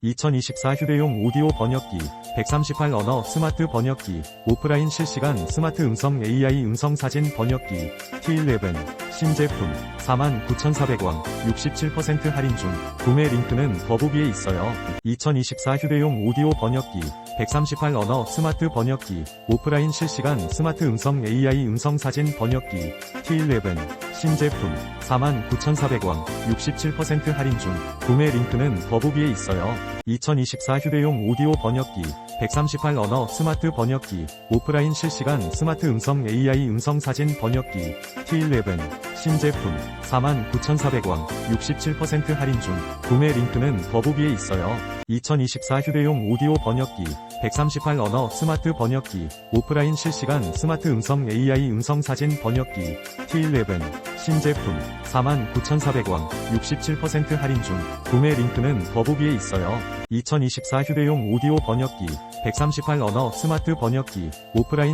2024 휴대용 오디오 번역기, 138 언어 스마트 번역기, 오프라인 실시간 스마트 음성 AI 음성 사진 번역기, T11, 신제품, 49,400원, 67% 할인 중, 구매 링크는 더보기에 있어요. 2024 휴대용 오디오 번역기, 138 언어 스마트 번역기, 오프라인 실시간 스마트 음성 AI 음성 사진 번역기, T11, 신제품, 49,400원, 67% 할인 중, 구매 링크는 더보기에 있어요. 2024 휴대용 오디오 번역기, 138 언어 스마트 번역기, 오프라인 실시간 스마트 음성 AI 음성 사진 번역기, T11, 신제품, 49,400원, 67% 할인 중, 구매 링크는 더보기에 있어요. 2024 휴대용 오디오 번역기, 138 언어 스마트 번역기, 오프라인 실시간 스마트 음성 AI 음성 사진 번역기, T11, 신제품, 49,400원, 67% 할인 중, 구매 링크는 더보기에 있어요. 2024 휴대용 오디오 번역기, 138 언어 스마트 번역기, 오프라인